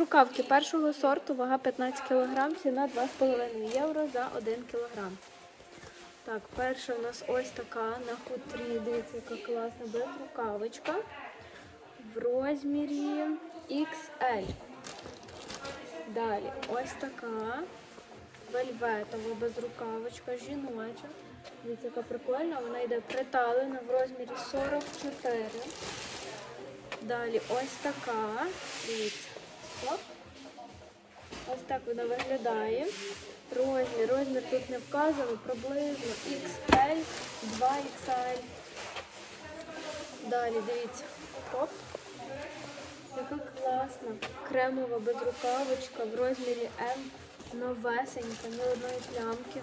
Безрукавки першого сорту, вага 15 кг, ціна 2,5 євро за 1 кг. Так, перша у нас ось така на хутрі, дивіться, яка класна безрукавочка в розмірі XL. Далі ось така вельветова безрукавочка жіноча. Дивіться, яка прикольна, вона йде приталена в розмірі 44. Далі ось така. Дивіться. Ось так вона виглядає. Розмір. Розмір тут не вказано, приблизно XL, 2XL. Далі дивіться. Оп. Яка класна кремова безрукавочка в розмірі М. Новесенька, ні одної плямки.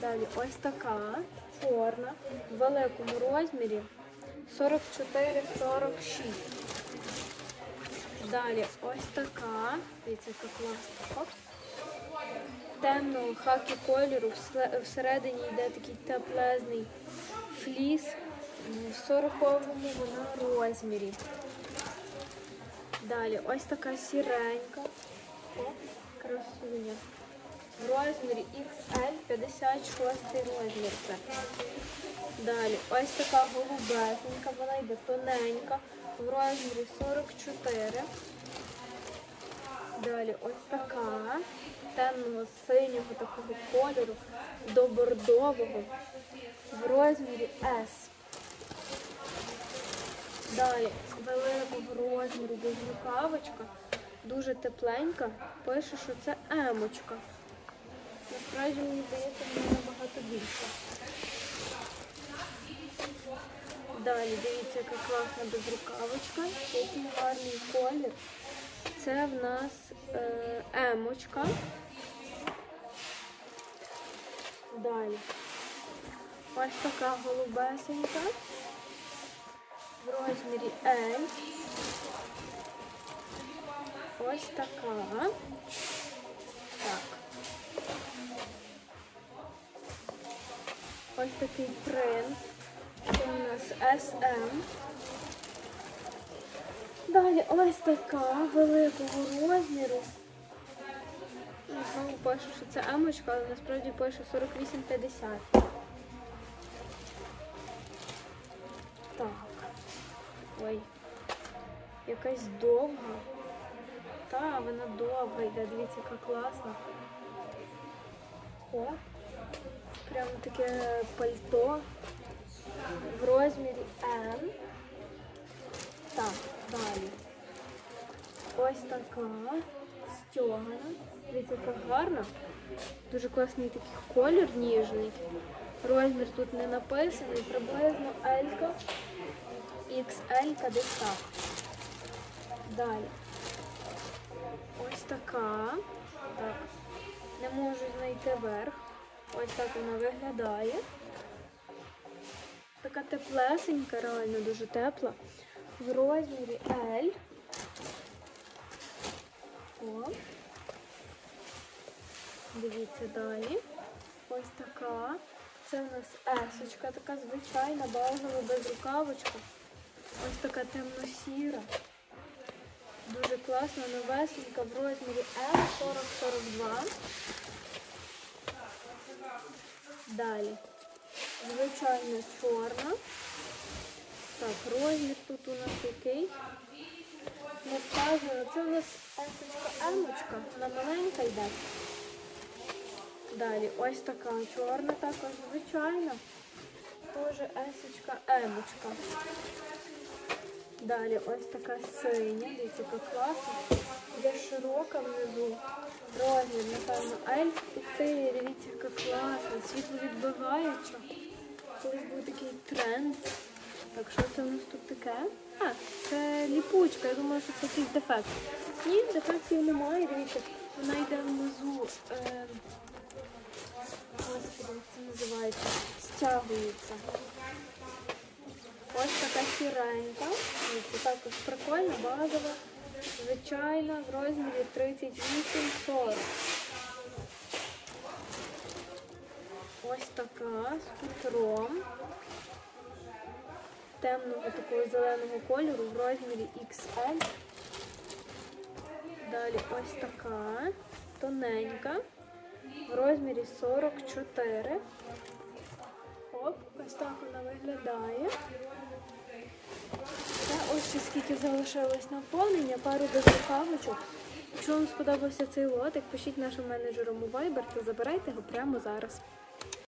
Далі ось така чорна в великому розмірі 44-46. Далі ось така. Дивіться, яка класна. Оп. Темного хакі кольору. Всередині йде такий теплезний фліс. В 40-му вона розмірі. Далі ось така сіренька. О, красуня. В розмірі XL 56 розмір. Це. Далі ось така голубесенька, вона йде тоненька, в розмірі 44. Далі ось така темного синього такого кольору до бордового в розмірі S. Далі великого розміру безрукавочка, дуже тепленька, пише, що це емочка. Насправді мені здається, вона набагато більша. Далі дивіться, яка класна безрукавочка, який гарний колір. Це в нас е, емочка. Далі. Ось така голубесенька. В розмірі L. Ось така. Так. Ось такий принт. Це у нас SM. Далі ось така великого розміру. Знову пише, що це емочка, але насправді пише 48,50. Так. Ой. Якась довга. Та, вона довга йде, дивіться, яка класна. О. Прямо таке пальто в розмірі М. Так, далі. Ось така стягана. Дивіться, яка гарна. Дуже класний такий колір ніжний. Розмір тут не написаний, приблизно L, XL десь так. Далі. Ось така. Так. Не можу знайти верх. Ось так вона виглядає. Така теплесенька, реально дуже тепла. В розмірі L. О. Дивіться далі. Ось така. Це у нас есочка, така звичайна, базова, безрукавочка. Ось така темно-сіра. Дуже класна, новесенька в розмірі L4042. Далі. Звичайно чорна. Так, розмір тут у нас який. Не вказано. Це у нас есочка емочка. Вона маленька йде. Далі ось така чорна, також звичайна. Теж есочка емочка. Далі ось така синя, дивіться, яка класна. Є широка внизу. Розмір, напевно, ельф і ти, дивіться, яка класна, світло відбиваюча. Колись був такий тренд. Так, що це у нас тут таке? А, це ліпучка, я думала, що це якийсь дефект. Ні, дефектів немає, дивіться, вона йде внизу. Е... Господи, це називається? Стягується. Ось така сіренька. Також прикольна, базова, звичайна, в розмірі 38-40. Ось така з хутром. Темного такого зеленого кольору в розмірі XL. Далі ось така, тоненька, в розмірі 44. Оп, ось так вона виглядає. Та ось скільки залишилось наповнення, пару дозрухавочок. Якщо вам сподобався цей лотик, пишіть нашим менеджерам у Viber та забирайте його прямо зараз.